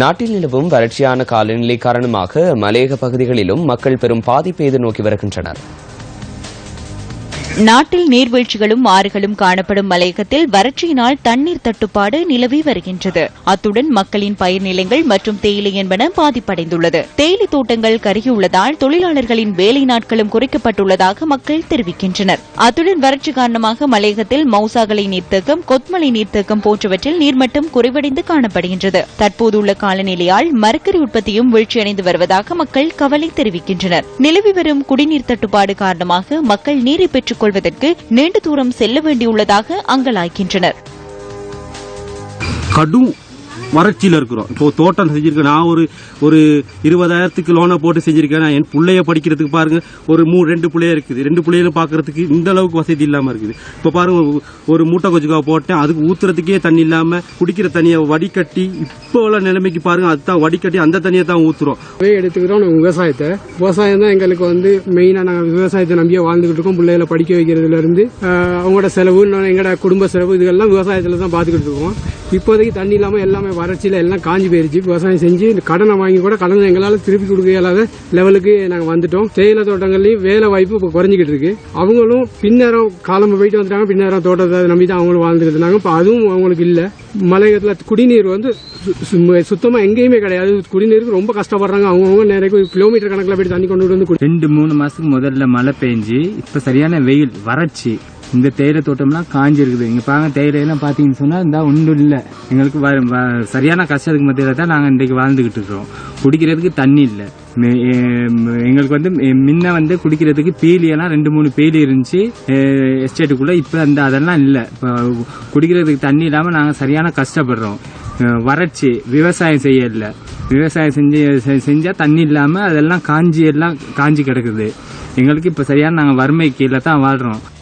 நாட்டில் நிலவும் வறட்சியான காலநிலை காரணமாக மலையக பகுதிகளிலும் மக்கள் பெரும் பாதிப்பை எதிர்நோக்கி வருகின்றனர். நாட்டில் நீர்வீழ்ச்சிகளும் ஆறுகளும் காணப்படும் மலையகத்தில் வறட்சியினால் தண்ணீர் தட்டுப்பாடு நிலவி வருகின்றது. அத்துடன் மக்களின் பயிர் நிலங்கள் மற்றும் தேயிலை என்பன பாதிப்படைந்துள்ளது. தேயிலை தோட்டங்கள் கருகியுள்ளதால் தொழிலாளர்களின் வேலை நாட்களும் குறைக்கப்பட்டுள்ளதாக மக்கள் தெரிவிக்கின்றனர். அத்துடன் வறட்சி காரணமாக மலையகத்தில் மௌசாகலை நீர்த்தேக்கம் கொத்மலை நீர்த்தேக்கம் போன்றவற்றில் நீர்மட்டம் குறைவடைந்து காணப்படுகின்றது. தற்போதுள்ள காலநிலையால் மரக்கறி உற்பத்தியும் வீழ்ச்சியடைந்து வருவதாக மக்கள் கவலை தெரிவிக்கின்றனர். நிலவி வரும் குடிநீர் தட்டுப்பாடு காரணமாக மக்கள் நீரை பெற்றுக் கொள்வதற்கு நீண்ட தூரம் செல்ல வேண்டியுள்ளதாக அங்கலாய்க்கின்றனர் கடும் வறட்சியில் இருக்கிறோம். இப்போ தோட்டம் செஞ்சுருக்கேன் நான் ஒரு ஒரு இருபதாயிரத்துக்கு லோனை போட்டு செஞ்சுருக்கேன். நான் என் பிள்ளைய படிக்கிறதுக்கு பாருங்க. ஒரு மூ ரெண்டு பிள்ளைய இருக்குது. ரெண்டு பிள்ளைகளை பார்க்கறதுக்கு இந்த அளவுக்கு வசதி இல்லாமல் இருக்குது. இப்போ பாருங்க ஒரு- ஒரு மூட்டை கொஞ்சம் போட்டேன். அதுக்கு ஊற்றுறதுக்கே தண்ணி இல்லாமல் குடிக்கிற தண்ணியை வடிகட்டி இப்போ உள்ள நிலைமைக்கு பாருங்க அதுதான் வடிகட்டி அந்த தண்ணியை தான் ஊற்றுறோம் அப்படியே எடுத்துக்கிறோம் நம்ம விவசாயத்தை. விவசாயம் தான் எங்களுக்கு வந்து மெயினாக நாங்கள் விவசாயத்தை நம்பியே வாழ்ந்துகிட்டு இருக்கோம். பிள்ளைகளை படிக்க வைக்கிறதுலேருந்து அவங்களோட செலவு எங்களோட குடும்ப செலவு இதெல்லாம் விவசாயத்தில் தான் பார்த்துக்கிட்டு இருக்கோம். இப்போதைக்கு தண்ணி இல்லாமல் எல்லாமே வறட்சியில் எல்லாம் காஞ்சி போயிருச்சு. விவசாயம் செஞ்சு கடனை வாங்கி கூட கடனை எங்களால் திருப்பி கொடுக்க இயலாத லெவலுக்கு நாங்கள் வந்துட்டோம். தேயிலை தோட்டங்கள்லையும் வேலை வாய்ப்பு இப்போ குறைஞ்சிக்கிட்டு இருக்கு. அவங்களும் பின்னேரம் காலம்பு போயிட்டு வந்துட்டாங்க. பின்னேரம் தோட்டத்தை நம்பி தான் அவங்களும் வாழ்ந்துக்கிட்டு இருந்தாங்க. இப்போ அதுவும் அவங்களுக்கு இல்லை. மலையத்தில் குடிநீர் வந்து சு- எங்கேயுமே கிடையாது. குடிநீருக்கு ரொம்ப கஷ்டப்படுறாங்க. அவங்கவுங்க நிறைய கிலோமீட்டர் கணக்கில் போயிட்டு தண்ணி கொண்டு வந்து ரெண்டு மூணு மாதத்துக்கு முதல்ல மழை பெஞ்சு இப்போ சரியான வெயில் வறட்சி. இந்த தேயிலை தோட்டம்லாம் காஞ்சிருக்குது. இருக்குது பாருங்க தேயிலையெல்லாம் பார்த்தீங்கன்னு சொன்னால் இந்த ஒன்றும் இல்லை. எங்களுக்கு வ- வ- சரியான கஷ்டத்துக்கு மத்தியில் தான் நாங்கள் இன்றைக்கு வாழ்ந்துக்கிட்டு இருக்கிறோம். குடிக்கிறதுக்கு தண்ணி இல்லை. எங்களுக்கு வந்து முன்ன வந்து குடிக்கிறதுக்கு பீலியெல்லாம் ரெண்டு மூணு பீலி இருந்துச்சு. எஸ்டேட்டுக்குள்ளே இப்போ அந்த அதெல்லாம் இல்லை. இப்போ குடிக்கிறதுக்கு தண்ணி இல்லாமல் நாங்கள் சரியான கஷ்டப்படுறோம். வறட்சி விவசாயம் செய்யல. விவசாயம் செஞ்சு செஞ்சால் தண்ணி இல்லாமல் அதெல்லாம் காஞ்சி எல்லாம் காஞ்சி கிடக்குது. எங்களுக்கு இப்போ சரியான நாங்கள் வறுமை கீழே தான் வாழ்கிறோம்